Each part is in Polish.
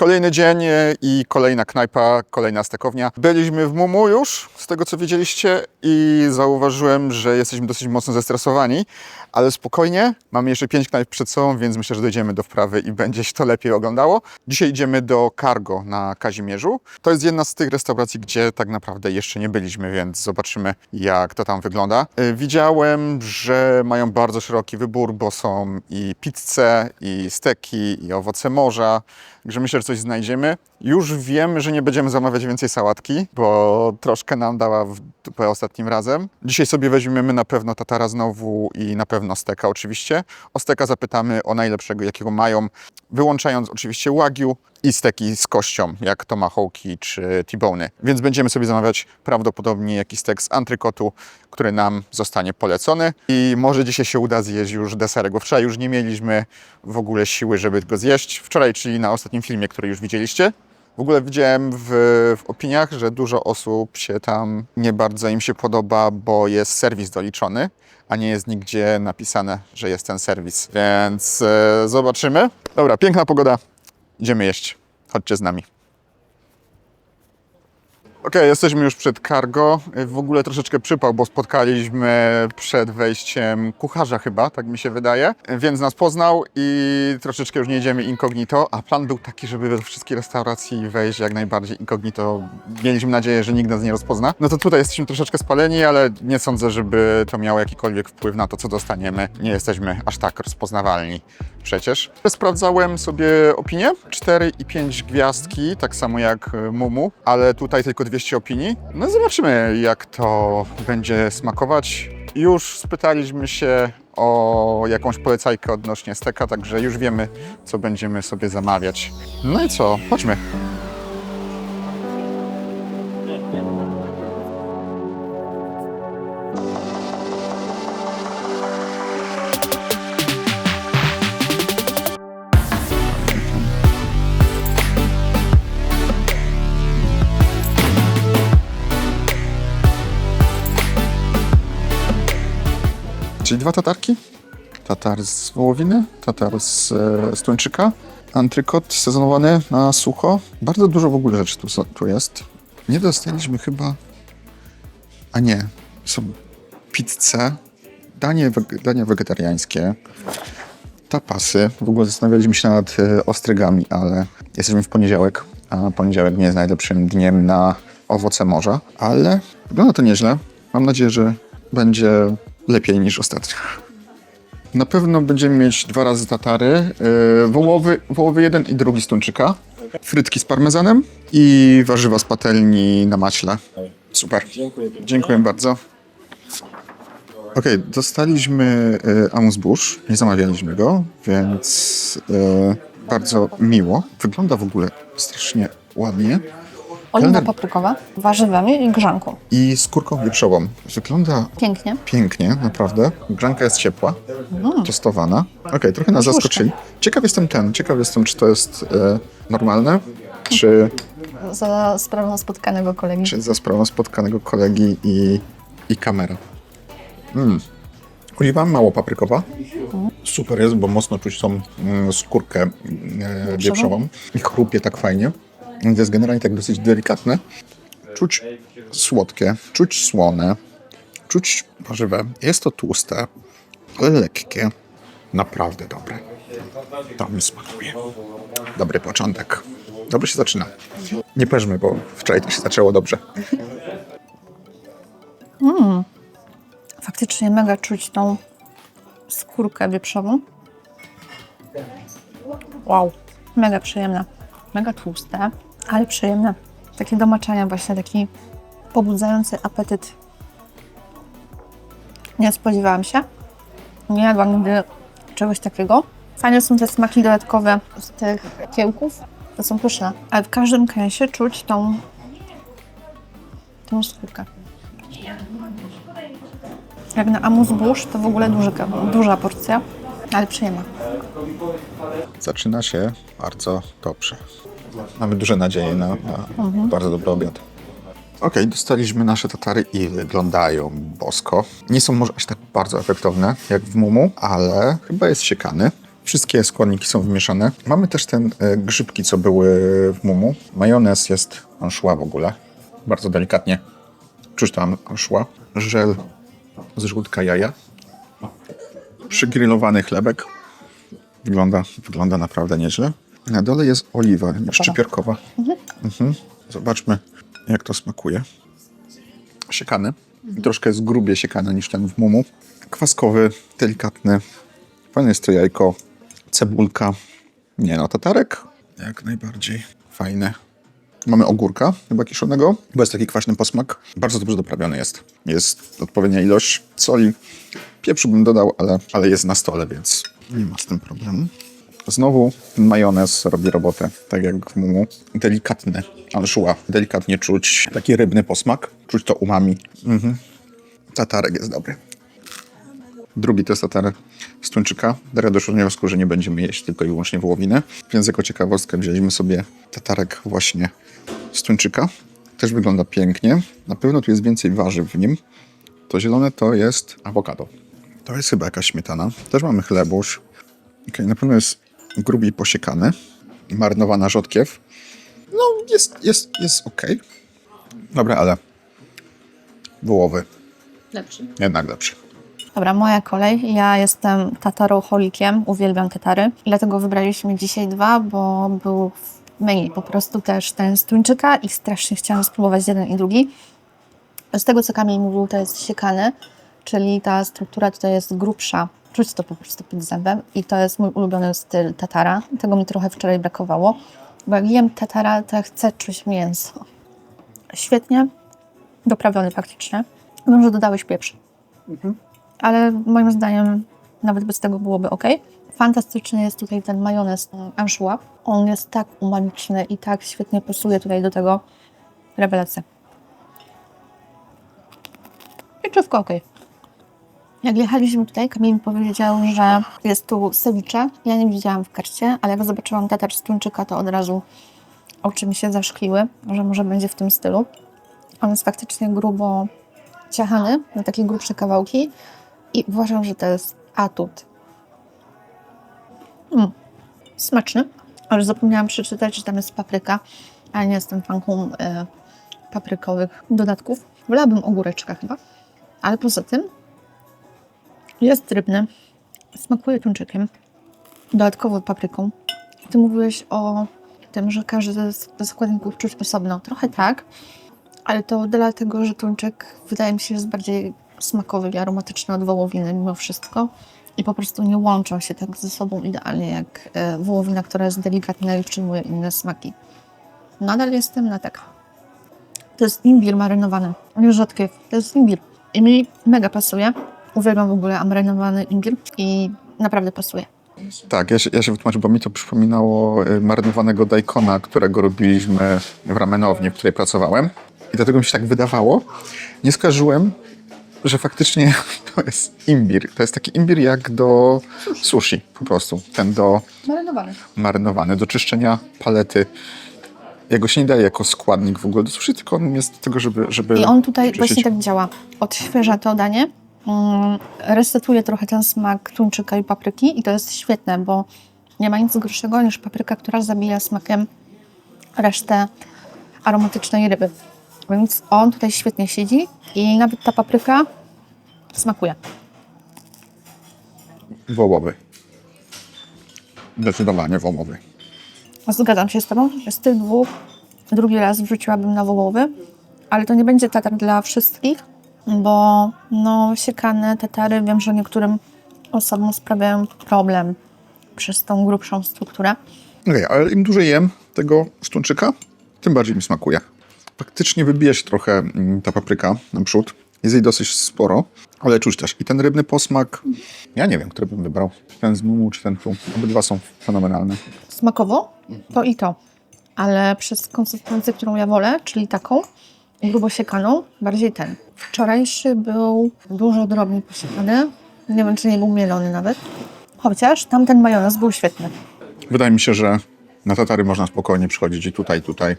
Kolejny dzień e, i kolejna knajpa, kolejna stekownia. Byliśmy w Mumu już, z tego co wiedzieliście, i zauważyłem, że jesteśmy dosyć mocno zestresowani, ale spokojnie, mamy jeszcze pięć knajp przed sobą, więc myślę, że dojdziemy do wprawy i będzie się to lepiej oglądało. Dzisiaj idziemy do Cargo na Kazimierzu. To jest jedna z tych restauracji, gdzie tak naprawdę jeszcze nie byliśmy, więc zobaczymy, jak to tam wygląda. Y, Widziałem, że mają bardzo szeroki wybór, bo są i pizze, i steki, i owoce morza, także myślę, że coś znajdziemy. Już wiem, że nie będziemy zamawiać więcej sałatki, bo troszkę nam dała w dupę ostatnim razem. Dzisiaj sobie weźmiemy na pewno tatara znowu i na pewno steka oczywiście. O steka zapytamy o najlepszego, jakiego mają, wyłączając oczywiście wagyu i steki z kością, jak tomahawki czy t-bony. Więc będziemy sobie zamawiać prawdopodobnie jakiś stek z antrykotu, który nam zostanie polecony i może dzisiaj się uda zjeść już deserek, bo wczoraj już nie mieliśmy w ogóle siły, żeby go zjeść. Wczoraj, czyli na ostatnim filmie, który już widzieliście. W ogóle widziałem w, w opiniach, że dużo osób się tam nie bardzo im się podoba, bo jest serwis doliczony, a nie jest nigdzie napisane, że jest ten serwis. Więc e, zobaczymy. Dobra, piękna pogoda. Idziemy jeść. Chodźcie z nami. Okej, jesteśmy już przed cargo. W ogóle troszeczkę przypał, bo spotkaliśmy przed wejściem kucharza chyba, tak mi się wydaje, więc nas poznał i troszeczkę już nie jedziemy incognito, a plan był taki, żeby do wszystkich restauracji wejść jak najbardziej incognito. Mieliśmy nadzieję, że nikt nas nie rozpozna. No to tutaj jesteśmy troszeczkę spaleni, ale nie sądzę, żeby to miało jakikolwiek wpływ na to, co dostaniemy. Nie jesteśmy aż tak rozpoznawalni przecież. Sprawdzałem sobie opinie, 4 i 5 gwiazdki, tak samo jak y, Mumu, ale tutaj tylko 200 opinii. No zobaczymy, jak to będzie smakować. Już spytaliśmy się o jakąś polecajkę odnośnie steka, także już wiemy, co będziemy sobie zamawiać. No i co, chodźmy. Dwa tatarki? Tatar z wołowiny, tatar z, e, z tuńczyka, antrykot sezonowany na sucho. Bardzo dużo w ogóle rzeczy tu, tu jest. Nie dostaliśmy chyba... A nie, są pizze, danie, dania wegetariańskie, tapasy. W ogóle zastanawialiśmy się nad e, ostrygami, ale jesteśmy w poniedziałek, a poniedziałek nie jest najlepszym dniem na owoce morza, ale wygląda to nieźle. Mam nadzieję, że będzie lepiej niż ostatnio. Na pewno będziemy mieć dwa razy tatary. Yy, wołowy, wołowy jeden i drugi z tuńczyka. Frytki z parmezanem i warzywa z patelni na maśle. Super. Dziękuję bardzo. Okej, dostaliśmy y, amuse-bouche, nie zamawialiśmy go, więc y, bardzo miło. Wygląda w ogóle strasznie ładnie. Oliwa paprykowa, warzywami i grzanką. I skórką wieprzową. Wygląda Pięknie. pięknie, naprawdę. Grzanka jest ciepła, tostowana. Okej, trochę nas zaskoczyli. Ciekaw jestem ten, ciekaw jestem, czy to jest e, normalne, czy, Za sprawą spotkanego kolegi. czy za sprawą spotkanego kolegi i, i kamera. Mm. Oliwa mało paprykowa. Super jest, bo mocno czuć tą mm, skórkę e, wieprzową i chrupie tak fajnie. Więc jest generalnie tak dosyć delikatne. Czuć słodkie, czuć słone, czuć warzywe. Jest to tłuste, ale lekkie. Naprawdę dobre. To mi smakuje. Dobry początek. Dobrze się zaczyna. Nie perzmy, bo wczoraj to się zaczęło dobrze. Faktycznie mega czuć tą skórkę wieprzową. Wow, mega przyjemne. Mega tłuste, ale przyjemne. Takie do maczania właśnie, taki pobudzający apetyt. Nie spodziewałam się. Nie jadłam nigdy czegoś takiego. Fajne są te smaki dodatkowe z tych kiełków. To są pyszne. Ale w każdym kęsie czuć tą, tą skórkę. Jak na bouche to w ogóle duży, duża porcja, ale przyjemna. Zaczyna się bardzo dobrze. Mamy duże nadzieje na, na bardzo dobry obiad. Okej, dostaliśmy nasze tatary i wyglądają bosko. Nie są może aż tak bardzo efektowne jak w Mumu, ale chyba jest siekany. Wszystkie składniki są wymieszane. Mamy też ten e, grzybki, co były w mumu. Majonez jest anszła w ogóle. Bardzo delikatnie czuć tam anszła. Żel z żółtka jaja. Przygrillowany chlebek. Wygląda, wygląda naprawdę nieźle. Na dole jest oliwa szczypiorkowa. Mhm. Zobaczmy, jak to smakuje. Siekany. Troszkę jest grubie siekany niż ten w mumu. Kwaskowy, delikatny. Fajne jest to jajko. Cebulka. Nie no, tatarek. Jak najbardziej. Fajne. Mamy ogórka, chyba kiszonego, bo jest taki kwaśny posmak. Bardzo dobrze doprawiony jest. Jest odpowiednia ilość soli. Pieprzu bym dodał, ale, ale jest na stole, więc nie ma z tym problemu. Znowu majonez robi robotę, tak jak mumu. Delikatny, anszua. Delikatnie czuć taki rybny posmak. Czuć to umami. Mhm. Tatarek jest dobry. Drugi to jest tatar z tuńczyka. Daria doszła do wniosku, że nie będziemy jeść tylko i wyłącznie wołowiny. Więc jako ciekawostkę wzięliśmy sobie tatarek właśnie z tuńczyka. Też wygląda pięknie. Na pewno tu jest więcej warzyw w nim. To zielone to jest awokado. To jest chyba jakaś śmietana. Też mamy chlebuś. Okej, na pewno jest grubiej posiekany. Marynowana rzodkiew. No, jest, jest, jest ok. Dobra, ale wołowy Lepszy. jednak lepszy. Dobra, moja kolej. Ja jestem tataroholikiem, uwielbiam tatary. Dlatego wybraliśmy dzisiaj dwa, bo był w menu po prostu też ten z tuńczyka i strasznie chciałam spróbować jeden i drugi. Z tego, co Kamil mówił, to jest siekany, czyli ta struktura tutaj jest grubsza. Czuć to po prostu pod zębem i to jest mój ulubiony styl tatara. Tego mi trochę wczoraj brakowało, bo jak jem tatara, to ja chcę czuć mięso. Świetnie, doprawiony faktycznie. Wiem, że dodałeś pieprz ale moim zdaniem nawet bez tego byłoby ok. Fantastyczny jest tutaj ten majonez anchois. On jest tak umamiczny i tak świetnie pasuje tutaj do tego. Rewelacja. Pieczywko ok. Jak jechaliśmy tutaj, Kamil mi powiedział, że jest tu ceviche. Ja nie widziałam w karcie, ale jak zobaczyłam tatar z tuńczyka, to od razu oczy mi się zaszkliły, że może będzie w tym stylu. On jest faktycznie grubo ciachany na takie grubsze kawałki i uważam, że to jest atut. Mm. Smaczny, ale zapomniałam przeczytać, że tam jest papryka, ale nie jestem fanką e, paprykowych dodatków. Wolałabym ogóreczka chyba, ale poza tym jest rybny, smakuje tuńczykiem, dodatkowo papryką. Ty mówiłeś o tym, że każdy ze składników czuć osobno. Trochę tak, ale to dlatego, że tuńczyk wydaje mi się jest bardziej smakowy i aromatyczny od wołowiny mimo wszystko. I po prostu nie łączą się tak ze sobą idealnie jak e, wołowina, która jest delikatna i przyjmuje inne smaki. Nadal jestem na tak. To jest imbir marynowany, nie rzodkiew. To jest imbir. I mi mega pasuje. Uwielbiam w ogóle marynowany imbir i naprawdę pasuje. Tak, ja się, ja się wytłumaczę, bo mi to przypominało y, marynowanego daikona, którego robiliśmy w ramenowni, w której pracowałem. I dlatego mi się tak wydawało. Nie skojarzyłem, że faktycznie to jest imbir. To jest taki imbir jak do sushi po prostu. Ten do Marynowany. marynowany, do czyszczenia palety. Jego się nie daje jako składnik w ogóle do sushi, tylko on jest do tego, żeby... żeby I on tutaj właśnie tak działa. Odświeża to danie, resetuje trochę ten smak tuńczyka i papryki i to jest świetne, bo nie ma nic gorszego niż papryka, która zabija smakiem resztę aromatycznej ryby. Więc on tutaj świetnie siedzi i nawet ta papryka smakuje. Wołowy. Zdecydowanie wołowy. Zgadzam się z Tobą. Z tych dwóch drugi raz wrzuciłabym na wołowy, ale to nie będzie tatar dla wszystkich, bo no, siekane tatary wiem, że niektórym osobom sprawiają problem przez tą grubszą strukturę. Okej, ale im dłużej jem tego sztuńczyka, tym bardziej mi smakuje. Faktycznie wybija się trochę mm, ta papryka naprzód. Jest jej dosyć sporo, ale czuć też. I ten rybny posmak, ja nie wiem, który bym wybrał. Ten z mumu czy ten tu. Obydwa są fenomenalne. Smakowo to i to, ale przez konsystencję, którą ja wolę, czyli taką grubo siekaną, bardziej ten. Wczorajszy był dużo drobniej posiekany. Nie wiem, czy nie był mielony nawet. Chociaż tamten majonez był świetny. Wydaje mi się, że na tatary można spokojnie przychodzić i tutaj, tutaj.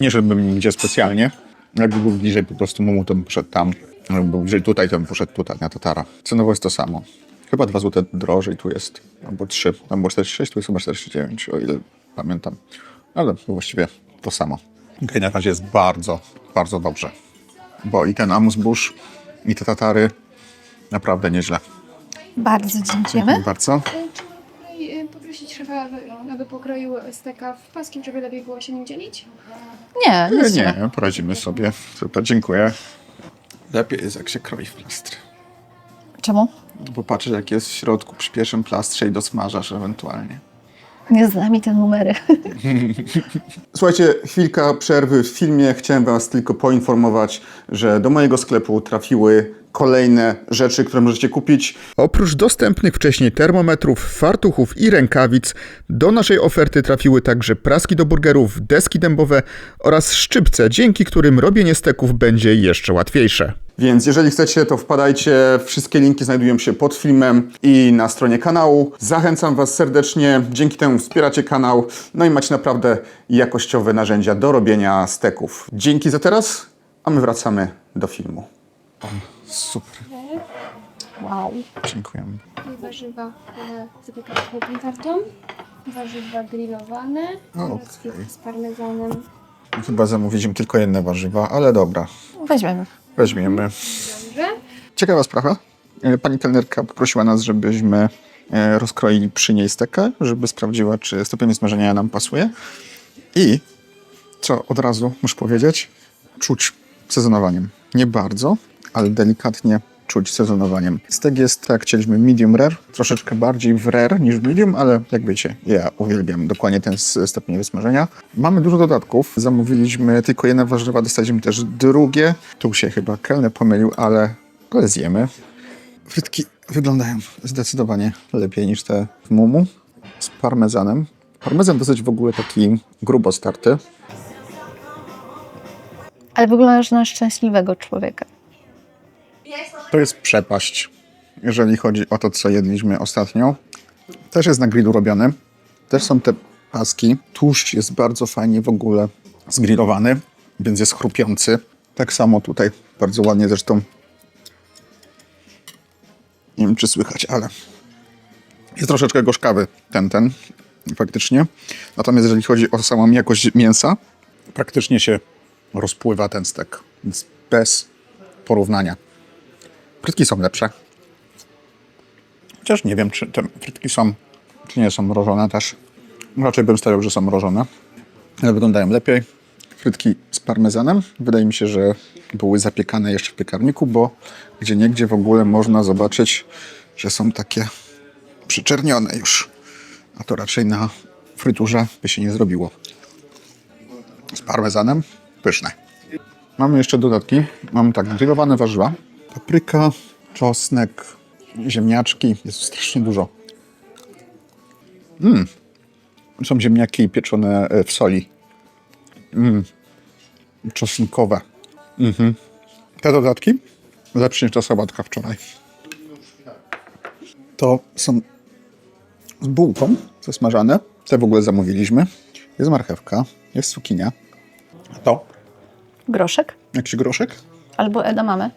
Nie żebym nigdzie specjalnie. Jakby był bliżej po prostu mumu, to bym poszedł tam. Jakby był bliżej tutaj, to bym poszedł tutaj na tatara. Cenowo jest to samo. Chyba 2 zł drożej tu jest, albo 3, tam było 46, tu jest chyba 49, o ile pamiętam. Ale właściwie to samo. Okej, na razie jest bardzo, bardzo dobrze. Bo i ten amuse-bush, i te tatary naprawdę nieźle. Bardzo dziękujemy. Bardzo. Czy y, poprosić szefa, aby, aby pokroił steka w paskiem, żeby lepiej było się nim dzielić? Nie, Nie, nie, nie, poradzimy sobie. Super, dziękuję. Lepiej jest, jak się kroi w plastry. Czemu? Bo patrzysz, jak jest w środku przy pierwszym plastrze i dosmażasz ewentualnie. Nie zna mi te numery. Słuchajcie, chwilka przerwy w filmie. Chciałem Was tylko poinformować, że do mojego sklepu trafiły kolejne rzeczy, które możecie kupić. Oprócz dostępnych wcześniej termometrów, fartuchów i rękawic, do naszej oferty trafiły także praski do burgerów, deski dębowe oraz szczypce, dzięki którym robienie steków będzie jeszcze łatwiejsze. Więc jeżeli chcecie, to wpadajcie. Wszystkie linki znajdują się pod filmem i na stronie kanału. Zachęcam Was serdecznie. Dzięki temu wspieracie kanał. No i macie naprawdę jakościowe narzędzia do robienia steków. Dzięki za teraz, a my wracamy do filmu. Super, Wow. dziękujemy. I warzywa e, zapiekane chłopą tartą, warzywa grillowane oraz Okej. okay. z parmezanem. Chyba zamówiliśmy tylko jedne warzywa, ale dobra. Weźmiemy. Weźmiemy. Dobrze. Ciekawa sprawa. E, Pani kelnerka poprosiła nas, żebyśmy e, rozkroili przy niej stekę, żeby sprawdziła, czy stopień smażenia nam pasuje. I co od razu muszę powiedzieć, czuć sezonowaniem. Nie bardzo, ale delikatnie czuć sezonowaniem. Stek jest, tak chcieliśmy, medium rare, troszeczkę bardziej w rare niż w medium, ale jak wiecie, ja uwielbiam dokładnie ten stopień wysmażenia. Mamy dużo dodatków. Zamówiliśmy tylko jedne warzywa, dostaliśmy też drugie. Tu się chyba kelner pomylił, ale, ale zjemy. Frytki wyglądają zdecydowanie lepiej niż te w mumu z parmezanem. Parmezan dosyć w ogóle taki grubo starty. Ale wyglądasz na szczęśliwego człowieka. To jest przepaść, jeżeli chodzi o to, co jedliśmy ostatnio. Też jest na grillu robiony. Też są te paski. Tłuszcz jest bardzo fajnie w ogóle zgrillowany, więc jest chrupiący. Tak samo tutaj, bardzo ładnie zresztą. Nie wiem, czy słychać, ale jest troszeczkę gorzkawy ten, ten, faktycznie. Natomiast jeżeli chodzi o samą jakość mięsa, praktycznie się rozpływa ten stek. Więc bez porównania. Frytki są lepsze. Chociaż nie wiem, czy te frytki są, czy nie są mrożone też. Raczej bym stawiał, że są mrożone. Ale wyglądają lepiej. Frytki z parmezanem. Wydaje mi się, że były zapiekane jeszcze w piekarniku, bo gdzie niegdzie w ogóle można zobaczyć, że są takie przyczernione już. A to raczej na fryturze by się nie zrobiło. Z parmezanem pyszne. Mamy jeszcze dodatki. Mamy tak, grillowane warzywa, papryka, czosnek, ziemniaczki. Jest strasznie dużo. Mm. Są ziemniaki pieczone e, w soli. Mm. Czosnkowe. Mhm. Te dodatki lepsze niż ta sałatka wczoraj. To są z bułką zasmażane. Te w ogóle zamówiliśmy. Jest marchewka, jest cukinia. A to Groszek jakiś groszek. albo edamame.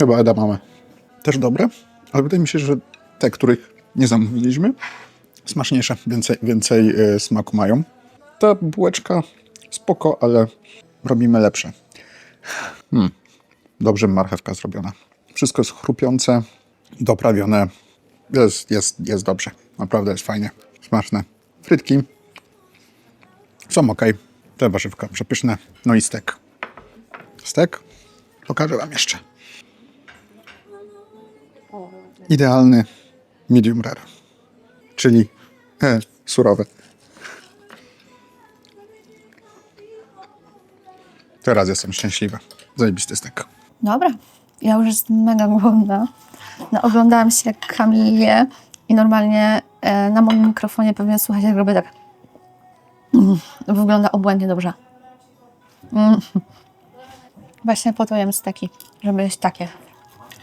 Chyba edamame. Też dobre, ale wydaje mi się, że te, których nie zamówiliśmy, smaczniejsze, więcej, więcej e, smaku mają. Ta bułeczka spoko, ale robimy lepsze. Hmm. Dobrze marchewka zrobiona. Wszystko jest chrupiące, doprawione. Jest, jest, jest dobrze. Naprawdę jest fajnie. Smaczne. Frytki są ok. Te warzywka przepyszne. No i stek. Stek pokażę Wam jeszcze. Idealny medium rare, czyli e, surowe. Teraz jestem szczęśliwy. Zajebisty stek. Dobra, ja już jestem mega głodna. No, oglądałam się jak i normalnie e, na moim mikrofonie pewnie słuchać jak robię tak. Mm, wygląda obłędnie dobrze. Mm. Właśnie po to jem steki, żeby jeść takie.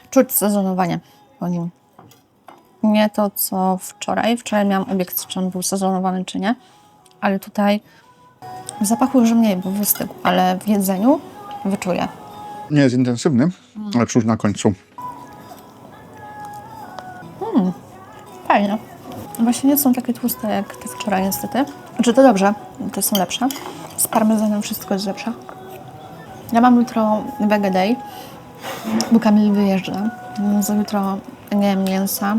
Czuć sezonowanie nim. Nie to, co wczoraj. Wczoraj miałam obiekt, czy on był sezonowany, czy nie. Ale tutaj w zapachu już mniej, bo wystygł, ale w jedzeniu wyczuję. Nie jest intensywny, ale czuć na końcu. fajne. Właśnie nie są takie tłuste jak te wczoraj niestety. Znaczy to dobrze, te są lepsze. Z parmezanem wszystko jest lepsze. Ja mam jutro Vega Day, bo Kamil wyjeżdża. Za jutro nie jem mięsa.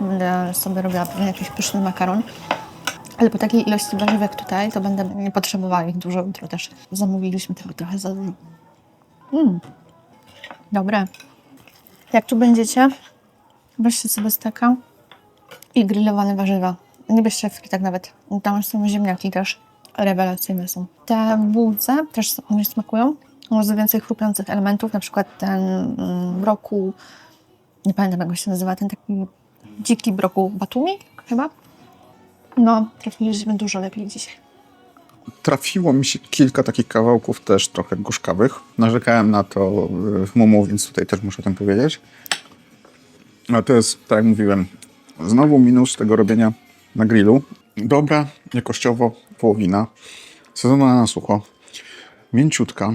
Będę sobie robiła pewnie jakiś pyszny makaron. Ale po takiej ilości warzyw jak tutaj, to będę nie potrzebowała ich dużo jutro też. Zamówiliśmy tego trochę za dużo. Mm. Dobre. Jak tu będziecie, weźcie sobie steka i grillowane warzywa. Nie bierzcie fritek nawet. Tam są ziemniaki też. Rewelacyjne są. Te bułce też mi smakują. Może więcej chrupiących elementów, na przykład ten mm, brokuł, nie pamiętam jak się nazywa, ten taki dziki brokuł batumi chyba. No, trafiliśmy dużo lepiej dzisiaj. Trafiło mi się kilka takich kawałków też trochę gorzkawych. Narzekałem na to y, w Mumu, więc tutaj też muszę o tym powiedzieć. A to jest, tak jak mówiłem, znowu minus tego robienia na grillu. Dobra, jakościowo wołowina, sezonowana na sucho, mięciutka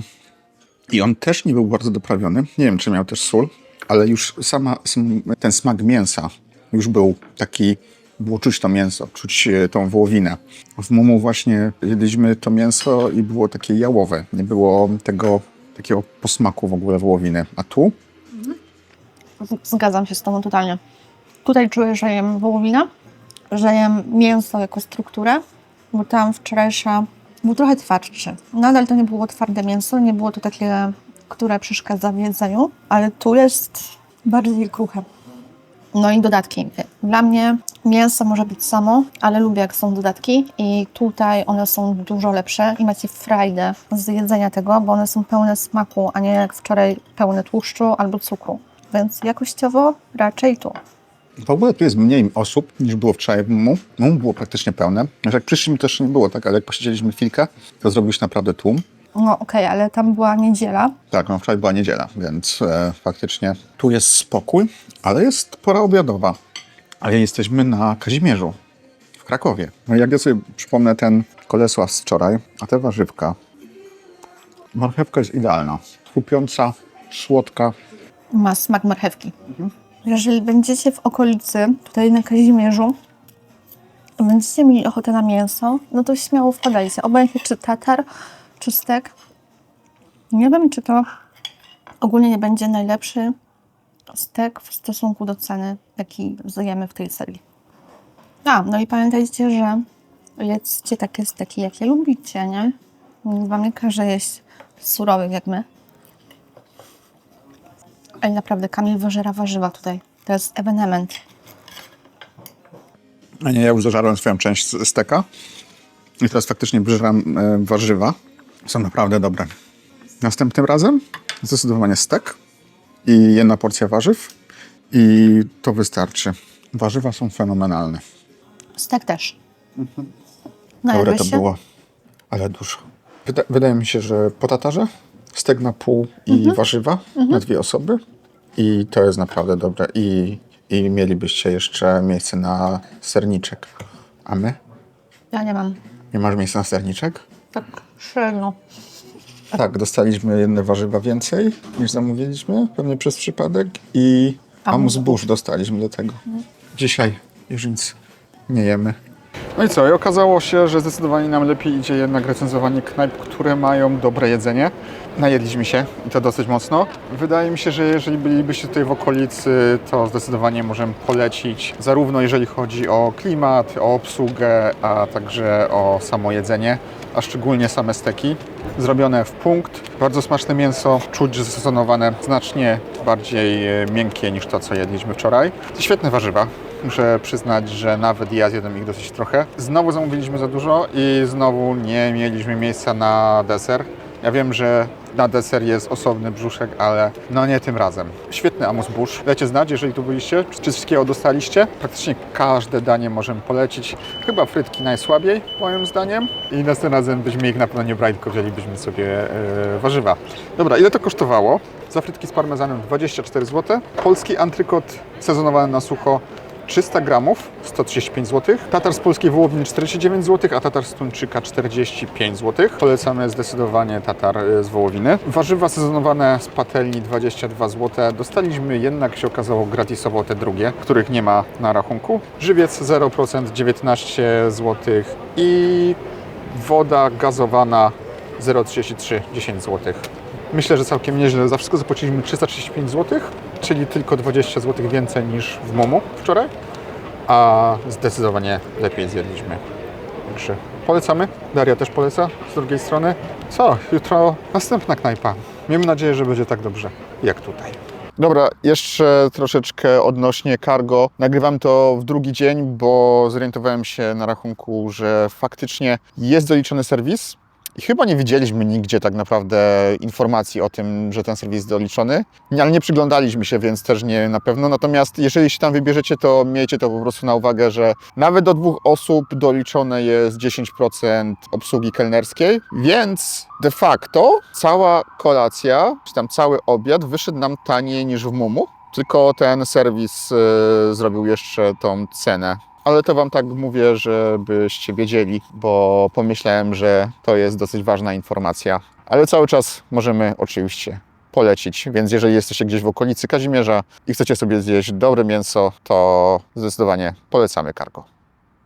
i on też nie był bardzo doprawiony. Nie wiem, czy miał też sól, ale już sama, sam, ten smak mięsa już był taki, było czuć to mięso, czuć e, tą wołowinę. W Mumu właśnie jedliśmy to mięso i było takie jałowe, nie było tego takiego posmaku w ogóle wołowiny. A tu Zgadzam się z Tobą totalnie. Tutaj czuję, że jem wołowinę, że jem mięso jako strukturę, bo tam wczorajsza był trochę twardszy. Nadal to nie było twarde mięso, nie było to takie, które przeszkadza w jedzeniu, ale tu jest bardziej kruche. No i dodatki. Dla mnie mięso może być samo, ale lubię jak są dodatki i tutaj one są dużo lepsze i macie frajdę z jedzenia tego, bo one są pełne smaku, a nie jak wczoraj pełne tłuszczu albo cukru. Więc jakościowo raczej tu. W ogóle tu jest mniej osób niż było wczoraj w Mumu. Mumu było praktycznie pełne. Jak przyszliśmy też nie było tak, ale jak posiedzieliśmy chwilkę, to zrobił się naprawdę tłum. No okej, ale tam była niedziela. Tak, no wczoraj była niedziela, więc e, faktycznie tu jest spokój, ale jest pora obiadowa. Ale jesteśmy na Kazimierzu w Krakowie. No jak ja sobie przypomnę ten kolesław z wczoraj, a te warzywka. Marchewka jest idealna. Chrupiąca, słodka. Ma smak marchewki. Jeżeli będziecie w okolicy, tutaj na Kazimierzu, będziecie mieli ochotę na mięso, no to śmiało wpadajcie. Obojętnie czy tatar, czy stek. Nie wiem, czy to ogólnie nie będzie najlepszy stek w stosunku do ceny, jaki zjemy w tej serii. A, no i pamiętajcie, że jedzcie takie steki, jakie lubicie, nie? Wam nie każe jeść surowych jak my. Ej, naprawdę, Kamil wyżera warzywa tutaj. To jest ewenement. A nie, ja już zażarłem swoją część steka. I teraz faktycznie wyżeram e, warzywa. Są naprawdę dobre. Następnym razem zdecydowanie stek i jedna porcja warzyw. I to wystarczy. Warzywa są fenomenalne. Stek też. Dobre Najadłeś to się? było, ale dużo. Wyda- wydaje mi się, że po tatarze stek na pół i Mhm. warzywa na dwie osoby. I to jest naprawdę dobre. I, I mielibyście jeszcze miejsce na serniczek. A my? Ja nie mam. Nie masz miejsca na serniczek? Tak średnio. Tak, dostaliśmy jedne warzywa więcej niż zamówiliśmy, pewnie przez przypadek. I amus burz dostaliśmy do tego. Dzisiaj już nic nie jemy. No i co? I okazało się, że zdecydowanie nam lepiej idzie jednak recenzowanie knajp, które mają dobre jedzenie. Najedliśmy się i to dosyć mocno. Wydaje mi się, że jeżeli bylibyście tutaj w okolicy, to zdecydowanie możemy polecić, zarówno jeżeli chodzi o klimat, o obsługę, a także o samo jedzenie, a szczególnie same steki. Zrobione w punkt, bardzo smaczne mięso, czuć, że znacznie bardziej e, miękkie niż to, co jedliśmy wczoraj. Świetne warzywa. Muszę przyznać, że nawet ja zjadłem ich dosyć trochę. Znowu zamówiliśmy za dużo i znowu nie mieliśmy miejsca na deser. Ja wiem, że na deser jest osobny brzuszek, ale no nie tym razem. Świetny Amos Bush. Dajcie znać, jeżeli tu byliście, czy wszystkiego dostaliście. Praktycznie każde danie możemy polecić. Chyba frytki najsłabiej, moim zdaniem. I następnym razem byśmy ich na pewno nie brali, tylko wzięlibyśmy sobie e, warzywa. Dobra, ile to kosztowało? Za frytki z parmezanem 24 zł. Polski antrykot sezonowany na sucho 300 gramów 135 zł, tatar z polskiej wołowiny 49 zł, a tatar z tuńczyka 45 zł. Polecamy zdecydowanie tatar y, z wołowiny. Warzywa sezonowane z patelni 22 zł. Dostaliśmy jednak się okazało gratisowo te drugie, których nie ma na rachunku. Żywiec 0% 19 zł i woda gazowana 0,33 10 zł. Myślę, że całkiem nieźle. Za wszystko zapłaciliśmy 335 zł, czyli tylko 20 zł więcej niż w Momu wczoraj, a zdecydowanie lepiej zjedliśmy. Także polecamy. Daria też poleca z drugiej strony. Co? Jutro następna knajpa. Miejmy nadzieję, że będzie tak dobrze jak tutaj. Dobra, jeszcze troszeczkę odnośnie cargo. Nagrywam to w drugi dzień, bo zorientowałem się na rachunku, że faktycznie jest doliczony serwis. I chyba nie widzieliśmy nigdzie tak naprawdę informacji o tym, że ten serwis jest doliczony, ale nie przyglądaliśmy się, więc też nie na pewno. Natomiast jeżeli się tam wybierzecie, to miejcie to po prostu na uwagę, że nawet do dwóch osób doliczone jest 10% obsługi kelnerskiej, więc de facto cała kolacja, czy tam cały obiad wyszedł nam taniej niż w Mumu, tylko ten serwis y, zrobił jeszcze tą cenę ale to Wam tak mówię, żebyście wiedzieli, bo pomyślałem, że to jest dosyć ważna informacja. Ale cały czas możemy oczywiście polecić, więc jeżeli jesteście gdzieś w okolicy Kazimierza i chcecie sobie zjeść dobre mięso, to zdecydowanie polecamy Cargo.